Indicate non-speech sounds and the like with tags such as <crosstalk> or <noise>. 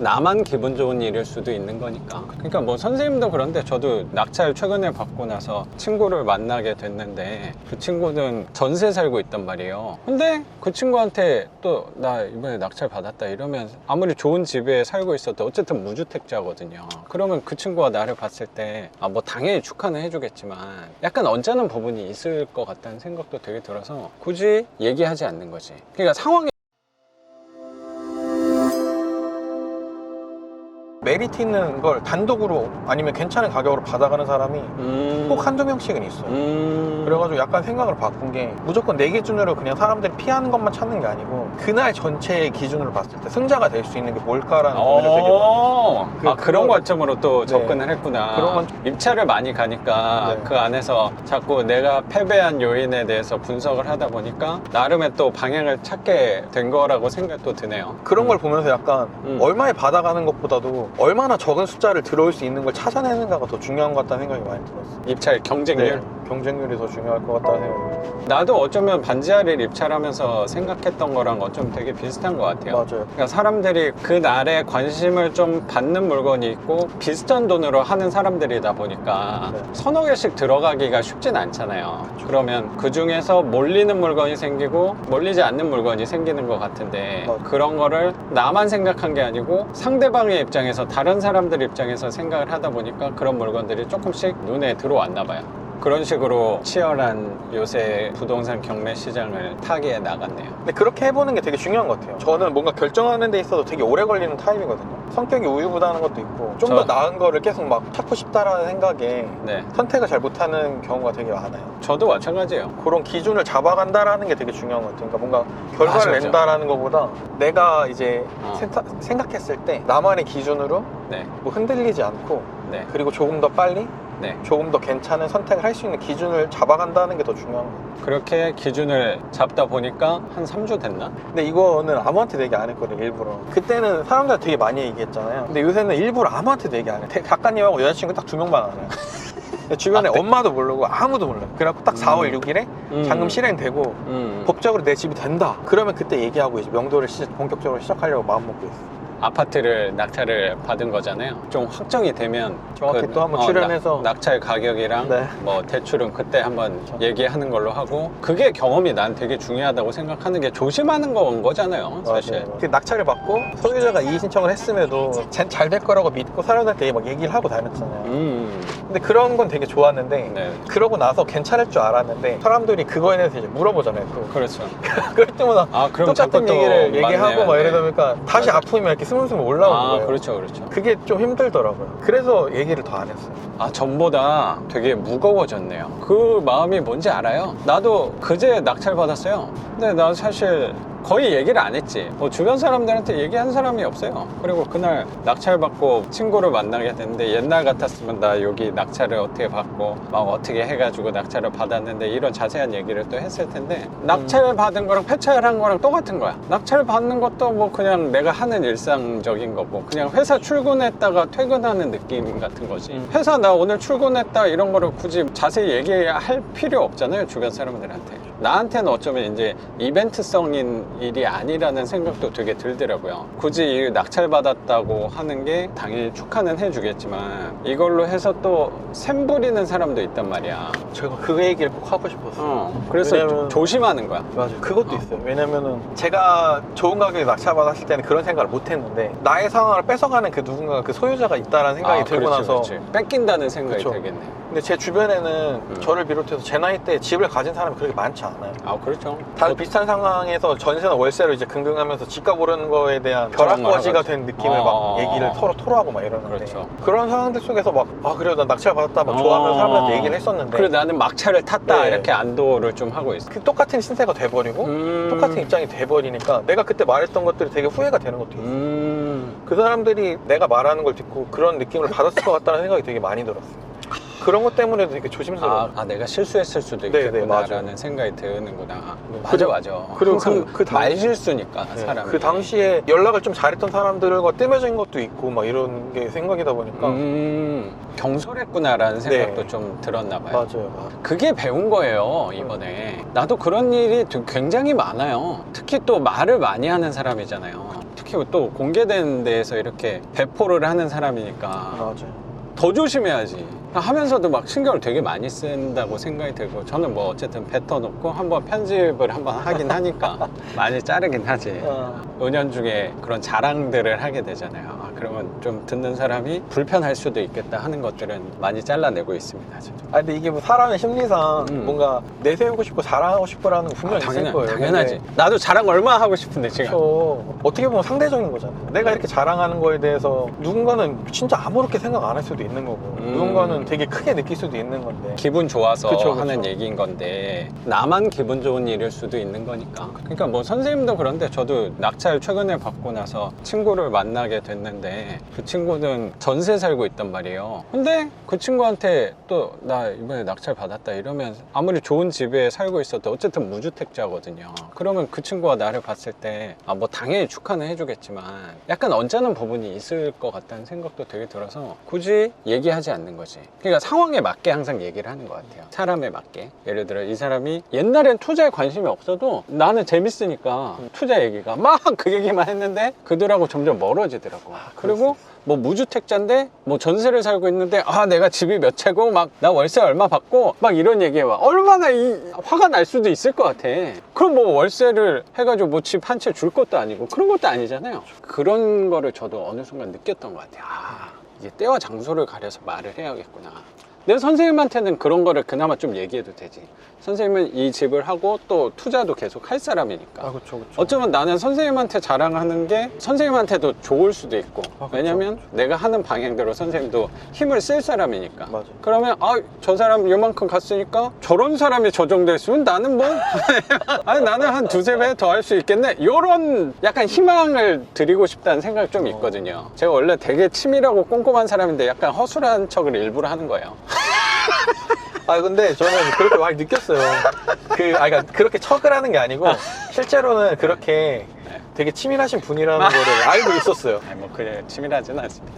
나만 기분 좋은 일일 수도 있는 거니까. 그러니까 뭐 선생님도 그런데 저도 낙찰 최근에 받고 나서 친구를 만나게 됐는데 그 친구는 전세 살고 있단 말이에요. 근데 그 친구한테 또 나 이번에 낙찰 받았다 이러면 아무리 좋은 집에 살고 있어도 어쨌든 무주택자거든요. 그러면 그 친구가 나를 봤을 때 아 뭐 당연히 축하는 해주겠지만 약간 언짢은 부분이 있을 것 같다는 생각도 되게 들어서 굳이 얘기하지 않는 거지. 그러니까 상황이 메리트 있는 걸 단독으로 아니면 괜찮은 가격으로 받아가는 사람이 음... 꼭 한두 명씩은 있어요. 음... 그래가지고 약간 생각을 바꾼 게 무조건 내 기준으로 그냥 사람들이 피하는 것만 찾는 게 아니고 그날 전체의 기준으로 봤을 때 승자가 될 수 있는 게 뭘까라는 고민을 되게 많이 어, 그- 아 그런 그거를- 관점으로 또 네. 접근을 했구나. 그런 건- 입찰을 많이 가니까 네. 그 안에서 자꾸 내가 패배한 요인에 대해서 분석을 하다 보니까 나름의 또 방향을 찾게 된 거라고 생각도 드네요. 그런 음. 걸 보면서 약간 음. 얼마에 받아가는 것보다도 얼마나 적은 숫자를 들어올 수 있는 걸 찾아내는가가 더 중요한 것 같다는 생각이 많이 들었어요. 입찰 경쟁률. 네, 경쟁률이 더 중요할 것 같다는 생각이 나도 어쩌면 반지하를 입찰하면서 생각했던 거랑 어쩌면 되게 비슷한 것 같아요. 맞아요. 그러니까 사람들이 그 날에 관심을 좀 받는 물건이 있고 비슷한 돈으로 하는 사람들이다 보니까 네. 서너 개씩 들어가기가 쉽진 않잖아요. 그러면 그 중에서 몰리는 물건이 생기고 몰리지 않는 물건이 생기는 것 같은데 맞아요. 그런 거를 나만 생각한 게 아니고 상대방의 입장에서 다른 사람들 입장에서 생각을 하다 보니까 그런 물건들이 조금씩 눈에 들어왔나 봐요. 그런 식으로 치열한 요새 부동산 경매 시장을 타기에 나갔네요. 근데 그렇게 해보는 게 되게 중요한 것 같아요. 저는 뭔가 결정하는 데 있어서 되게 오래 걸리는 타입이거든요. 성격이 우유부단한 것도 있고 좀 더 저- 나은 거를 계속 막 찾고 싶다라는 생각에 네. 선택을 잘 못하는 경우가 되게 많아요. 저도 마찬가지예요. 그런 기준을 잡아간다라는 게 되게 중요한 것 같아요. 그러니까 뭔가 결과를 맞아. 낸다라는 것보다 내가 이제 어. 생타- 생각했을 때 나만의 기준으로 네. 뭐 흔들리지 않고 네. 그리고 조금 더 빨리 네. 조금 더 괜찮은 선택을 할 수 있는 기준을 잡아간다는 게 더 중요한 것 같아요. 그렇게 기준을 잡다 보니까 한 3주 됐나? 근데 이거는 아무한테도 얘기 안 했거든요, 일부러. 그때는 사람들 되게 많이 얘기했잖아요. 근데 요새는 일부러 아무한테도 얘기 안 해. 대- 작가님하고 여자친구 딱 두 명만 알아요. <laughs> 주변에 아, 네. 엄마도 모르고 아무도 몰라요. 그래갖고 딱 4월 6일에 음. 잔금 실행되고 음. 법적으로 내 집이 된다. 그러면 그때 얘기하고 이제 명도를 시작- 본격적으로 시작하려고 마음 먹고 있어요. 아파트를 낙찰을 받은 거잖아요. 좀 확정이 되면 정확히 또 한번 출연해서. 낙, 찰 가격이랑 네. 뭐 대출은 그때 한번 얘기하는 걸로 하고 그게 경험이 난 되게 중요하다고 생각하는 게 조심하는 건 거잖아요. 사실. 맞아요. 그 낙찰을 받고 소유자가 이의 신청을 했음에도 잘 될 거라고 믿고 사람들한테 막 얘기를 하고 다녔잖아요. 음. 근데 그런 건 되게 좋았는데 네. 그러고 나서 괜찮을 줄 알았는데 사람들이 그거에 대해서 이제 물어보잖아요. 또. 그렇죠. <laughs> 그럴 때마다 아, 그럼 똑같은 얘기를 맞네요. 얘기하고 막 네. 이러다 보니까 다시 맞아요. 아프면 이렇게 스물스물 올라오는 아, 거예요. 그렇죠. 그렇죠. 그게 좀 힘들더라고요. 그래서 얘기를 더 안 했어요. 아, 전보다 되게 무거워졌네요. 그 마음이 뭔지 알아요? 나도 그제 낙찰 받았어요. 근데 나 사실 거의 얘기를 안 했지. 뭐 주변 사람들한테 얘기한 사람이 없어요. 그리고 그날 낙찰 받고 친구를 만나게 됐는데 옛날 같았으면 나 여기 낙찰을 어떻게 받고 막 어떻게 해가지고 낙찰을 받았는데 이런 자세한 얘기를 또 했을 텐데 낙찰 받은 거랑 폐차한 거랑 똑같은 거야. 낙찰 받는 것도 뭐 그냥 내가 하는 일상적인 거고 그냥 회사 출근했다가 퇴근하는 느낌 같은 거지. 음. 회사 나 오늘 출근했다 이런 거를 굳이 자세히 얘기할 필요 없잖아요. 주변 사람들한테. 나한테는 어쩌면 이제 이벤트성인 일이 아니라는 생각도 되게 들더라고요. 굳이 이 낙찰 받았다고 하는 게 당연히 축하는 해주겠지만 이걸로 해서 또 샘부리는 사람도 있단 말이야. 제가 그 얘기를 꼭 하고 싶었어요. 어, 그래서 왜냐면- 조심하는 거야. 맞아요. 그것도 어. 있어요. 왜냐면은 제가 좋은 가격에 낙찰받았을 때는 그런 생각을 못 했는데 나의 상황을 뺏어가는 그 누군가 그 소유자가 있다라는 생각이 아, 들고 그렇지, 나서 그렇지. 뺏긴다는 생각이 그쵸. 들겠네. 근데 제 주변에는 음. 저를 비롯해서 제 나이 때 집을 가진 사람이 그렇게 많지 않아요. 아 그렇죠. 다들 비슷한 상황에서 전 세나 월세로 이제 긍긍하면서 집값 오르는 거에 대한 벼락거지가. 된 느낌을 어. 막 얘기를 서로 토로하고 막 이러는데 그렇죠. 런 상황들 속에서 막 아 그래요 나 낙찰 받았다 막 좋아하면서 어. 사람들한테 얘기를 했었는데 그래 나는 막차를 탔다 네. 이렇게 안도를 좀 하고 있어. 그 똑같은 신세가 돼버리고 음. 똑같은 입장이 돼버리니까 내가 그때 말했던 것들이 되게 후회가 되는 것도 있어요. 음. 그 사람들이 내가 말하는 걸 듣고 그런 느낌을 받았을 것 같다는 생각이 되게 많이 들었어요. 그런 것 때문에도 되게 조심스러워요. 아, 아, 내가 실수했을 수도 네, 네, 있겠구나라는 맞아요. 생각이 드는구나. 맞아 그리고- 맞아. 그리고 항상 그- 그 당- 말 실수니까 네, 사람이. 그 당시에 연락을 좀 잘했던 사람들과 뜸해진 것도 있고 막 이런 게 생각이다 보니까 음, 경솔했구나라는 생각도 네. 좀 들었나 봐요. 맞아요. 맞아요. 그게 배운 거예요 이번에 나도 그런 일이 되- 굉장히 많아요 특히 또 말을 많이 하는 사람이잖아요 특히 특히 또 공개된 데에서 이렇게 배포를 하는 사람이니까 맞아요. 더 조심해야지. 하면서도 막 신경을 되게 많이 쓴다고 생각이 들고 저는 뭐 어쨌든 뱉어놓고 한번 편집을 한번 하긴 하니까 <laughs> 많이 자르긴 하지. 어. 은연 중에 그런 자랑들을 하게 되잖아요. 아, 그러면 좀 듣는 사람이 불편할 수도 있겠다 하는 것들은 많이 잘라내고 있습니다. 저도. 아 근데 이게 뭐 사람의 심리상 음. 뭔가 내세우고 싶고 자랑하고 싶고라는 거 분명히 있을 당연, 거예요. 당연하지. 근데 나도 자랑 얼마나 하고 싶은데 지금. 그렇죠. 어떻게 보면 상대적인 거잖아요. 내가 이렇게 자랑하는 거에 대해서 누군가는 진짜 아무렇게 생각 안 할 수도 있는 거고 음. 누군가는 되게 크게 느낄 수도 있는 건데 기분 좋아서 그쵸, 그쵸. 하는 얘기인 건데 나만 기분 좋은 일일 수도 있는 거니까 그러니까 뭐 선생님도 그런데 저도 낙찰 최근에 받고 나서 친구를 만나게 됐는데 그 친구는 전세 살고 있단 말이에요. 근데 그 친구한테 또 나 이번에 낙찰 받았다 이러면 아무리 좋은 집에 살고 있어도 어쨌든 무주택자거든요. 그러면 그 친구가 나를 봤을 때 아 뭐 당연히 축하는 해주겠지만 약간 언짢은 부분이 있을 것 같다는 생각도 되게 들어서 굳이 얘기하지 않는 거지. 그러니까 상황에 맞게 항상 얘기를 하는 것 같아요. 사람에 맞게. 예를 들어 이 사람이 옛날엔 투자에 관심이 없어도 나는 재밌으니까 투자 얘기가 막 그 얘기만 했는데 그들하고 점점 멀어지더라고 그리고 뭐 무주택자인데 뭐 전세를 살고 있는데 아 내가 집이 몇 채고 막 나 월세 얼마 받고 막 이런 얘기해 봐 얼마나 이 화가 날 수도 있을 것 같아. 그럼 뭐 월세를 해가지고 뭐 집 한 채 줄 것도 아니고 그런 것도 아니잖아요. 그런 거를 저도 어느 순간 느꼈던 것 같아요. 아 이게 때와 장소를 가려서 말을 해야겠구나 내 선생님한테는 그런 거를 그나마 좀 얘기해도 되지. 선생님은 이 집을 하고 또 투자도 계속 할 사람이니까. 아 그렇죠 그렇죠. 어쩌면 나는 선생님한테 자랑하는 게 선생님한테도 좋을 수도 있고. 아, 그쵸. 왜냐면 내가 하는 방향대로 선생님도 힘을 쓸 사람이니까. 맞아. 그러면 아 저 사람 요만큼 갔으니까 저런 사람이 저 정도 했으면 나는 뭐? <laughs> 아니 나는 한 두세 배 더 할 수 있겠네. 요런 약간 희망을 드리고 싶다는 생각이 좀 있거든요. 제가 원래 되게 치밀하고 꼼꼼한 사람인데 약간 허술한 척을 일부러 하는 거예요 아 근데 저는 그렇게 많이 느꼈어요. 그아 그러니까 그렇게 척을 하는 게 아니고 실제로는 그렇게 되게 치밀하신 분이라는 거를 알고 있었어요. 아니 뭐 그래 치밀하지는 않습니다